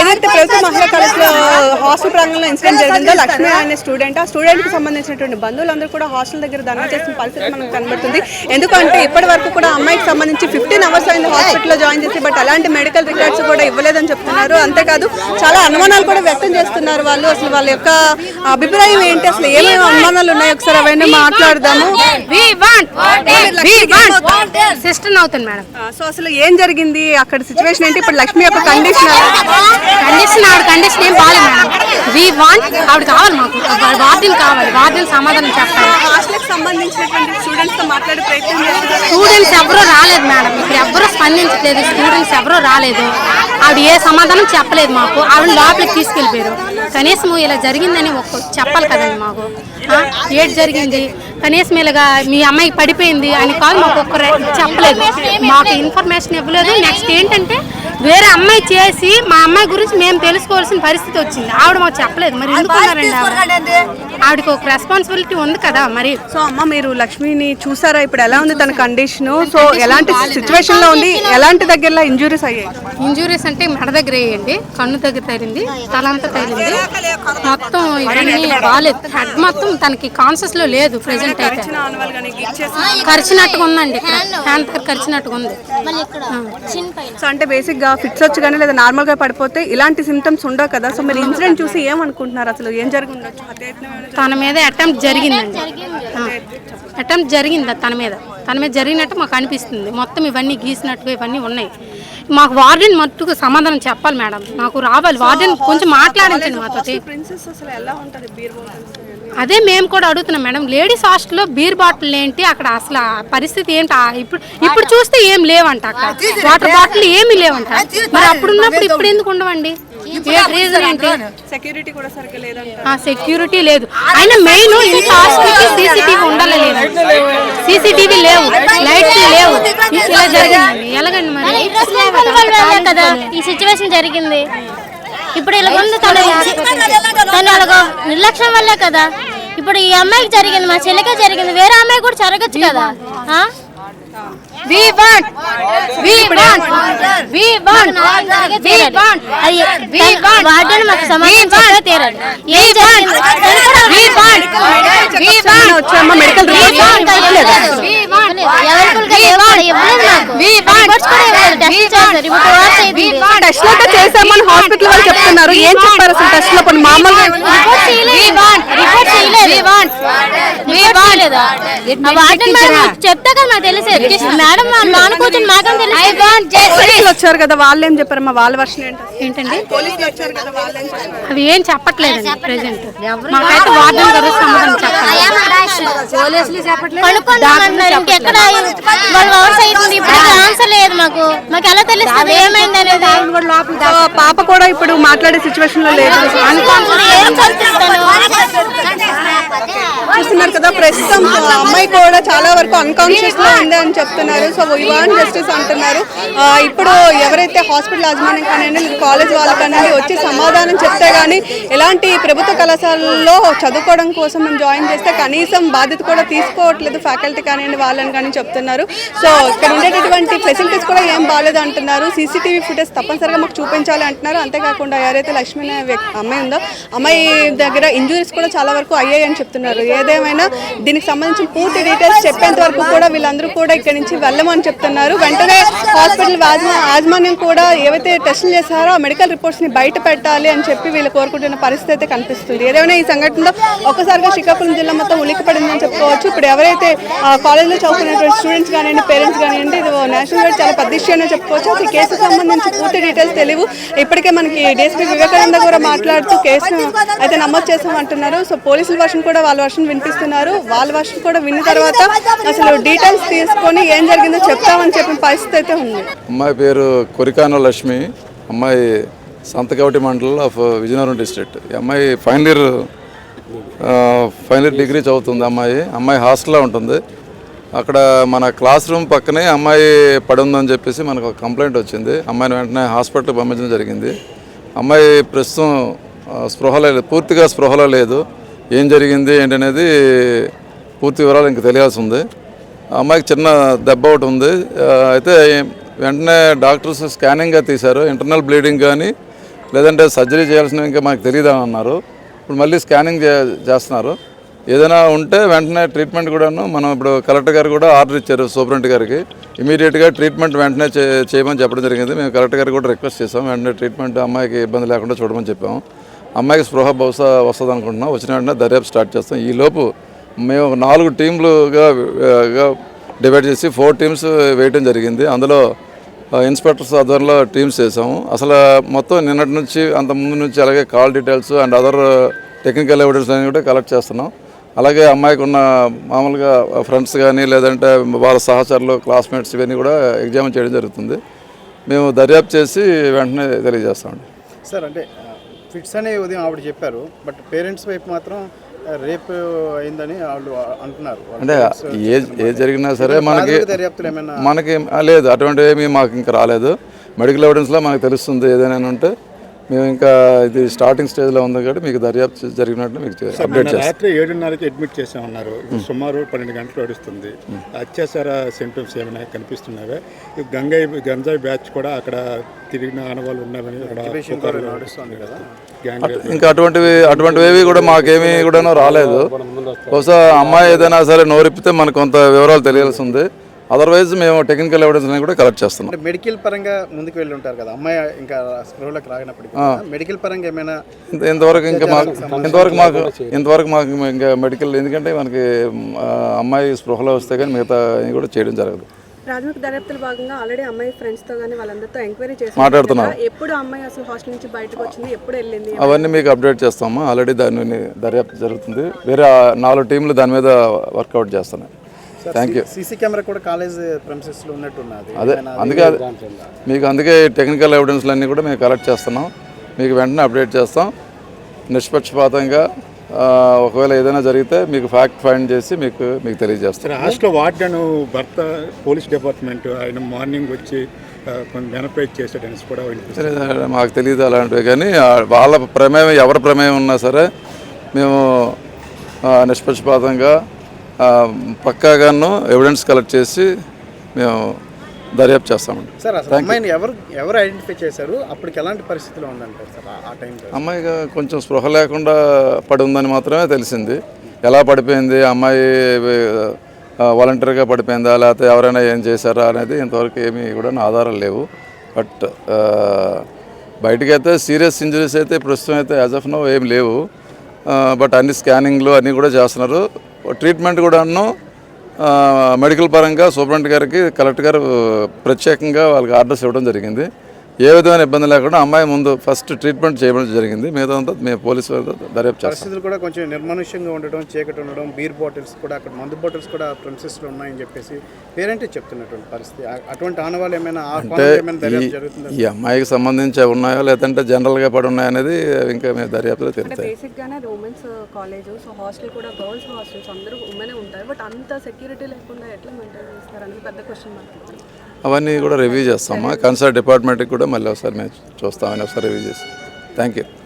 ఏదైతే ప్రభుత్వ మహిళా కళాశాల హాస్టల్ ప్రాంగణంలో ఇన్సిడెంట్ జరిగిందో లక్ష్మి అనే స్టూడెంట్ ఆ? స్టూడెంట్కి సంబంధించినటువంటి బంధువులందరూ కూడా హాస్టల్ దగ్గర ధర్నా చేసిన పరిస్థితి మనకు కనబడుతుంది. ఎందుకంటే ఇప్పటి వరకు కూడా అమ్మాయికి సంబంధించి ఫిఫ్టీన్ అవర్స్ అయింది హాస్పిటల్లో జాయిన్ చేసి బట్ అలాంటి మెడికల్ రికార్డ్స్ కూడా ఇవ్వలేదని చెప్తున్నారు. అంతేకాదు చాలా అనుమానాలు కూడా వ్యక్తం చేస్తున్నారు వాళ్ళు. అసలు వాళ్ళ యొక్క అభిప్రాయం ఏంటి? అసలు ఏమేమి అనుమానాలు ఉన్నాయి? ఒకసారి అవన్నీ మాట్లాడదాము. సిస్టర్ అవుతుంది మేడం సో అసలు ఏం జరిగింది? అక్కడ సిచ్యువేషన్ ఏంటి? ఇప్పుడు లక్ష్మి యొక్క కండిషన్ కండిషన్ ఆవిడ కండిషన్ ఏం బాగాలేదు మేడం. వాంట్ ఆవిడ కావాలి మాకు. వార్డెన్ కావాలి. వార్డెన్ సమాధానం చెప్పాలి. స్టూడెంట్స్ ఎవరూ రాలేదు మేడం. ఇక్కడ ఎవరూ స్పందించలేదు స్టూడెంట్స్ ఎవరూ రాలేదు. ఆవిడ ఏ సమాధానం చెప్పలేదు మాకు. ఆవిడ లోపలికి తీసుకెళ్ళిపోయారు. కనీసం ఇలా జరిగిందని ఒక్క చెప్పాలి కదండి మాకు. ఏటి జరిగింది? కనీసం ఇలాగా మీ అమ్మాయికి పడిపోయింది అని కాదు మాకు ఒక్క చెప్పలేదు. మాకు ఇన్ఫర్మేషన్ ఇవ్వలేదు. నెక్స్ట్ ఏంటంటే వేరే అమ్మాయి చేసి మా అమ్మాయి గురించి మేము తెలుసుకోవాల్సిన పరిస్థితి వచ్చింది. ఆవిడ మాకు చెప్పలేదు. మరి ఎందుకున్నారండి ఆవిడ? ఆవిడకి ఒక రెస్పాన్సిబిలిటీ ఉంది కదా మరి? సో అమ్మ మీరు లక్ష్మిని చూసారా? ఇప్పుడు ఎలా ఉంది తన కండిషన్ సో ఎలాంటి సిచ్యువేషన్లో ఉంది? ఎలాంటి దగ్గరలో ఇంజురీస్ అయ్యాయి? ఇంజురీస్ అంటే మెడ దగ్గర వేయండి కన్ను దగ్గర తగిలింది తల అంతా తగిలింది. మొత్తం ఇవన్నీ బాగాలేదు. హెడ్ మొత్తం తనకి కాన్షియస్లో లేదు ప్రెసెంట్ అయితే. కరిచినట్టుగా ఉందండి హ్యాండ్ దగ్గర కరిచినట్టుగా ఉంది. సో అంటే బేసిక్గా ఫిట్స్ వచ్చి కానీ లేదా నార్మల్గా పడిపోతే ఇలాంటి సిమ్టమ్స్ ఉండవు కదా? సో మీరు ఇన్సిడెంట్ చూసి ఏమనుకుంటున్నారు అసలు ఏం జరిగి ఉండొచ్చు హత్యాయత్నం ఏమైనా తన మీద అటెంప్ట్ జరిగిందండి. అటెంప్ట్ జరిగింది. తన మీద? తన మీద జరిగినట్టు మాకు అనిపిస్తుంది. మొత్తం ఇవన్నీ గీసినట్టుగా ఇవన్నీ ఉన్నాయి. మాకు వార్డెన్ మట్టుకు సమాధానం చెప్పాలి మేడం. మాకు రావాలి. వార్డెన్ కొంచెం మాట్లాడించండి మాతో ప్రిన్సెస్ అసలు ఎలా ఉంటది? బీర్ బాటిల్స్ అదే మేము కూడా అడుగుతున్నాం మేడం. లేడీస్ హాస్టల్లో బీర్ బాటిల్ ఏంటి? అక్కడ అసలు ఆ పరిస్థితి ఏంటి? ఇప్పుడు ఇప్పుడు చూస్తే ఏం లేవంట అక్కడ. వాటర్ బాటిల్ ఏమీ లేవంట. మరి అప్పుడు ఉన్నప్పుడు ఇప్పుడు ఎందుకు ఉండవండి? రీజన్ ఏంటి? సెక్యూరిటీ కూడా సరిగ్గా లేదంట ఆ సెక్యూరిటీ లేదు. అయినా మెయిన్ ఇంత సీసీటీవీ ఉండాలి లేదు సీసీటీవీ లేవు. లైట్స్ లేవు. ఇలా జరిగిందండి ఎలాగండి మరి? కదా. ఈ సిచ్యువేషన్ జరిగింది. ఇప్పుడు ఇలా ఉంది తను తను అలాగ నిర్లక్ష్యం వల్లే కదా. ఇప్పుడు ఈ అమ్మాయికి జరిగింది మా చెల్లికే జరిగింది. వేరే అమ్మాయి కూడా జరగచ్చు కదా? We want we want we want we want We want. Warden మాకు సమాధానం తీరాలి ఏం జరిగింది? వి వాంట్ వి వాంట్ వచ్చామా మెడికల్ రిపోర్ట్ వి వాంట్ ఎవరికి ఇవ్వలేదు నాకు We want. టెస్ట్ అయింది లో చేసామని హాస్పిటల్ వాళ్ళు చెప్తున్నారు. ఏం చెప్పారు అసలు టెస్ట్లో? కొన్ని మామూలుగా చెప్తే కదా మాకు తెలిసేది మేడం మా నాన్న కూర్చొని మాకేం ఐ తెలుసు? వాంట్ పోలీసులు వచ్చారు కదా వాళ్ళు ఏం చెప్పారమ్మా వాళ్ళ వర్షన్ ఏంటి? ఏంటండి? చెప్పారు? అవి ఏం చెప్పట్లేదండి ప్రెసెంట్ మాకైతే వార్డెన్ గారు సమాధానం చెప్పాలి కనుక్కుంటామంటున్నారు ఇంకెక్కడ వాళ్ళు అవర్స్ అవుతుంది ఇప్పుడు ఆన్సర్ లేదు మాకు. మాకు ఎలా తెలుస్తుంది పాప కూడా ఇప్పుడు మాట్లాడే సిచ్యువేషన్లో లేదు. చూస్తున్నారు కదా ప్రస్తుతం అమ్మాయి కూడా చాలా వరకు అన్కాన్షియస్లో ఉంది అని చెప్తున్నారు. సో ఇవాన్ జస్టిస్ అంటున్నారు. ఇప్పుడు ఎవరైతే హాస్పిటల్ యాజమాన్యం కానివ్వండి లేదా కాలేజ్ వాళ్ళు కానివ్వండి వచ్చి సమాధానం చెప్తే గానీ ఎలాంటి ప్రభుత్వ కళాశాలల్లో చదువుకోవడం కోసం మేము జాయిన్ చేస్తే కనీసం బాధ్యత కూడా తీసుకోవట్లేదు ఫ్యాకల్టీ కానివ్వండి వాళ్ళని కానీ చెప్తున్నారు. సో ఇక్కడ ఉండేటటువంటి ఫెసిలిటీస్ కూడా ఏం బాగాలేదు అంటున్నారు. సీసీటీవీ ఫుటేజ్ తప్పనిసరిగా మాకు చూపించాలి అంటున్నారు. అంతేకాకుండా ఎవరైతే లక్ష్మీ అనే అమ్మాయి ఉందో అమ్మాయి దగ్గర ఇంజురీస్ కూడా చాలా వరకు అయ్యాయి అని చెప్తున్నారు ఏదేమైనా దీనికి సంబంధించిన పూర్తి డీటెయిల్స్ చెప్పేంత వరకు కూడా వీళ్ళందరూ కూడా ఇక్కడ నుంచి వెళ్ళమని చెప్తున్నారు. వెంటనే హాస్పిటల్ యాజమాన్యం కూడా ఏవైతే టెస్టులు చేశారో ఆ మెడికల్ రిపోర్ట్స్ని బయట పెట్టాలి అని చెప్పి వీళ్ళు కోరుకుంటున్న పరిస్థితి అయితే కనిపిస్తుంది. ఏదేమైనా ఈ సంఘటనలో ఒక్కసారిగా శ్రీకాకుళం జిల్లా మొత్తం ఉలిక్కిపడిందని చెప్పుకోవచ్చు. ఇప్పుడు ఎవరైతే ఆ కాలేజీలో చదువుకునేటువంటి స్టూడెంట్స్ కానివ్వండి పేరెంట్స్ కానివ్వండి ఇది నేషనల్ వైడ్ చాలా పెద్ద ఇష్యూ అని చెప్పుకోవచ్చు. అసలు కేసుకు సంబంధించి పూర్తి డీటెయిల్స్ తెలియవు. ఇప్పటికే మనకి డీఎస్పీ వివేకానంద కూడా మాట్లాడుతూ కేసును అయితే నమోదు చేసామంటున్నారు సో పోలీసుల వర్షన్ కూడా వాళ్ళ వర్షన్ వినిపిస్తున్నారు. వాళ్ళ వర్షన్ కూడా విన్న తర్వాత అసలు డీటెయిల్స్ తీసుకొని ఏం జరిగిందో చెప్తామని చెప్పిన పరిస్థితి అయితే ఉంది. అమ్మాయి పేరు కొరికాన లక్ష్మి. అమ్మాయి సంతకవటి మండల్ ఆఫ్ విజయనగరం డిస్ట్రిక్ట్. ఈ అమ్మాయి final year final year degree చదువుతుంది అమ్మాయి. అమ్మాయి హాస్టల్లో ఉంటుంది. అక్కడ మన క్లాస్ రూమ్ పక్కనే అమ్మాయి పడి ఉందని చెప్పేసి మనకు ఒక కంప్లైంట్ వచ్చింది. అమ్మాయిని వెంటనే హాస్పిటల్కి పంపించడం జరిగింది. అమ్మాయి ప్రస్తుతం స్పృహలో లేదు పూర్తిగా స్పృహలో లేదు. ఏం జరిగింది ఏంటనేది పూర్తి వివరాలు ఇంకా తెలియాల్సి ఉంది ఆ అమ్మాయికి చిన్న దెబ్బ ఒకటి ఉంది. అయితే వెంటనే డాక్టర్స్ స్కానింగ్గా తీశారు. ఇంటర్నల్ బ్లీడింగ్ కానీ లేదంటే సర్జరీ చేయాల్సినవి ఇంకా మాకు తెలియదని అన్నారు. ఇప్పుడు మళ్ళీ స్కానింగ్ చే చేస్తున్నారు. ఏదైనా ఉంటే వెంటనే ట్రీట్మెంట్ కూడాను మనం ఇప్పుడు కలెక్టర్ గారు కూడా ఆర్డర్ ఇచ్చారు సూపరింట్ గారికి. ఇమీడియట్గా ట్రీట్మెంట్ వెంటనే చేయమని చెప్పడం జరిగింది. మేము కలెక్టర్ గారికి కూడా రిక్వెస్ట్ చేసాం వెంటనే ట్రీట్మెంట్ అమ్మాయికి ఇబ్బంది లేకుండా చూడమని చెప్పాము. అమ్మాయికి స్పృహ బహుశా వస్తుంది అనుకుంటున్నాం వచ్చిన వెంటనే దర్యాప్తు స్టార్ట్ చేస్తాం. ఈలోపు మేము నాలుగు టీంలుగా డివైడ్ చేసి ఫోర్ టీమ్స్ వేయటం జరిగింది. అందులో ఇన్స్పెక్టర్స్ ఆధ్వర్యంలో టీమ్స్ చేసాము అసలు మొత్తం నిన్నటి నుంచి అంత ముందు నుంచి అలాగే call details and other technical evidence అన్ని కూడా కలెక్ట్ చేస్తున్నాం. అలాగే అమ్మాయికి ఉన్న మామూలుగా ఫ్రెండ్స్ కానీ లేదంటే వాళ్ళ సహచరులు క్లాస్మేట్స్ ఇవన్నీ కూడా ఎగ్జామ్ చేయడం జరుగుతుంది. మేము దర్యాప్తు చేసి వెంటనే తెలియజేస్తామండి. సార్ అంటే ఫిట్స్ అనే ఉదయం ఆవిడ చెప్పారు బట్ పేరెంట్స్ వైపు మాత్రం రేపు అయిందని వాళ్ళు అంటున్నారు. అంటే ఏ ఏ జరిగినా సరే మనకి మనకి లేదు అటువంటివి ఏమీ మాకు ఇంకా రాలేదు. మెడికల్ ఎవిడెన్స్లో మనకు తెలుస్తుంది ఏదైనా ఉంటే మేము ఇంకా ఇది స్టార్టింగ్ స్టేజ్లో ఉంది కాబట్టి మీకు దర్యాప్తు జరిగినట్లు మీకు అప్డేట్ రాత్రి ఏడున్నరకి అడ్మిట్ చేసామన్నారు ఇప్పుడు సుమారు పన్నెండు గంటలు నడుస్తుంది అత్యాచార సింటమ్స్ ఏమైనా కనిపిస్తున్నావా గంగాయి గంజాయి బ్యాచ్ కూడా అక్కడ తిరిగిన ఆనవాళ్ళు ఉన్నారని ఇంకా అటువంటివి అటువంటివి కూడా మాకేమీ కూడా రాలేదు. బహుశా అమ్మాయి ఏదైనా సరే నోరిప్పితే మనకు కొంత వివరాలు తెలియాల్సి ఉంది. అదర్వైజ్ మేము టెక్నికల్ ఎవిడెన్స్ అని కూడా కలెక్ట్ చేస్తున్నాం. అంటే మెడికల్ పరంగా ముందుకు వెళ్ళి ఉంటారు కదా అమ్మాయి ఇంకా స్పృహలోకి రాగినప్పటికీ కూడా మెడికల్ పరంగా ఏమైనా ఇంత- ఇంతవరకు ఇంకా మాకు ఇంతవరకు మాకు ఇంతవరకు మాకు ఇంకా మెడికల్ ఎందుకంటే మనకి అమ్మాయి స్పృహలో వస్తే కానీ మిగతా కూడా చేయడం జరగదు. ప్రాథమిక దర్యాప్తులో భాగంగా ఆల్రెడీ అమ్మాయి ఫ్రెండ్స్తో కానీ వాళ్ళందరితో ఎంక్వైరీ చేసి మాట్లాడుతున్నాం. ఎప్పుడు అమ్మాయి అసలు హాస్టల్ నుంచి బయటకు వచ్చింది ఎప్పుడు వెళ్ళింది అవన్నీ మీకు అప్డేట్ చేస్తాము? ఆల్రెడీ దాని దర్యాప్తు జరుగుతుంది. వేరే నాలుగు టీంలు దాని మీద వర్కౌట్ చేస్తున్నాయి. థ్యాంక్ యూ సీసీ కెమెరా కూడా కాలేజ్లో ఉన్నట్టున్నది. అదే అందుకే అది- మీకు అందుకే టెక్నికల్ ఎవిడెన్స్లు అన్నీ కూడా మేము కలెక్ట్ చేస్తున్నాం. మీకు వెంటనే అప్డేట్ చేస్తాం. నిష్పక్షపాతంగా ఆ, ఒకవేళ ఏదైనా జరిగితే మీకు ఫ్యాక్ట్ ఫైండ్ చేసి మీకు మీకు తెలియజేస్తాం. సరే హాస్టల్ వార్డెన్ భర్త పోలీస్ డిపార్ట్మెంట్ ఆయన మార్నింగ్ వచ్చి చేసాడని కూడా మాకు తెలియదు అలాంటివి కానీ ఆ, వాళ్ళ ప్రమేయం ఎవరి ప్రమేయం ఉన్నా సరే మేము నిష్పక్షపాతంగా పక్కాగాను ఎవిడెన్స్ కలెక్ట్ చేసి మేము దర్యాప్తు చేస్తామండి. సార్ అమ్మాయిని ఎవరు ఎవరు ఐడెంటిఫై చేశారు? అప్పటికి ఎలాంటి పరిస్థితిలో ఉందంటారు సార్ ఆ- ఆ టైంలో అమ్మాయిగా కొంచెం స్పృహ లేకుండా పడి ఉందని మాత్రమే తెలిసింది. ఎలా పడిపోయింది? అమ్మాయి వాలంటీర్గా పడిపోయిందా? లేకపోతే ఎవరైనా ఏం చేశారా అనేది ఇంతవరకు ఏమీ కూడా ఆధారాలు లేవు. బట్ బయటకైతే సీరియస్ ఇంజరీస్ అయితే ప్రస్తుతం అయితే యాజ్ ఆఫ్ నో ఏం లేవు. బట్ అన్ని స్కానింగ్లు అన్నీ కూడా చేస్తున్నారు. ట్రీట్మెంట్ కూడాను మెడికల్ పరంగా సూపరింటెండెంట్ గారికి కలెక్టర్ గారు ప్రత్యేకంగా వాళ్ళకి ఆర్డర్స్ ఇవ్వడం జరిగింది. ఏ విధమైన ఇబ్బంది లేకుండా అమ్మాయి ముందు ఫస్ట్ ట్రీట్మెంట్ చేయడం జరిగింది. మిగతా మేము పోలీసు వారితో దర్యాప్తు చేస్తాం పరిస్థితులు కూడా కొంచెం నిర్మానుష్యంగా ఉండడం చీకటి ఉండడం బీర్ బాటిల్స్ కూడా అక్కడ మందు బాటిల్స్ కూడా premises లో ఉన్నాయని చెప్పేసి పేరెంటే చెప్తున్నటువంటి పరిస్థితి. అటువంటి ఆనవాళ్ళు ఏమైనా ఆ అంటే ఈ అమ్మాయికి సంబంధించి ఉన్నాయో లేదంటే జనరల్గా పడి ఉన్నాయో అనేది ఇంకా మేము దర్యాప్తులో తెలుస్తాయి బేసిక్ గానే అది ఉమెన్స్ కాలేజ్ సో హాస్టల్ కూడా గర్ల్స్ హాస్టల్స్ అందరూ ఉమెనే ఉంటారు. బట్ అంత సెక్యూరిటీ లేకుండా ఎట్లా మెయింటైన్ చేస్తారు అనేది పెద్ద క్వశ్చన్ మార్క్ అవన్నీ కూడా రివ్యూ చేస్తాము? కన్సర్ట్ డిపార్ట్మెంట్కి కూడా మళ్ళీ ఒకసారి మేము చూస్తామని ఒకసారి రివ్యూ చేస్తాం. Thank you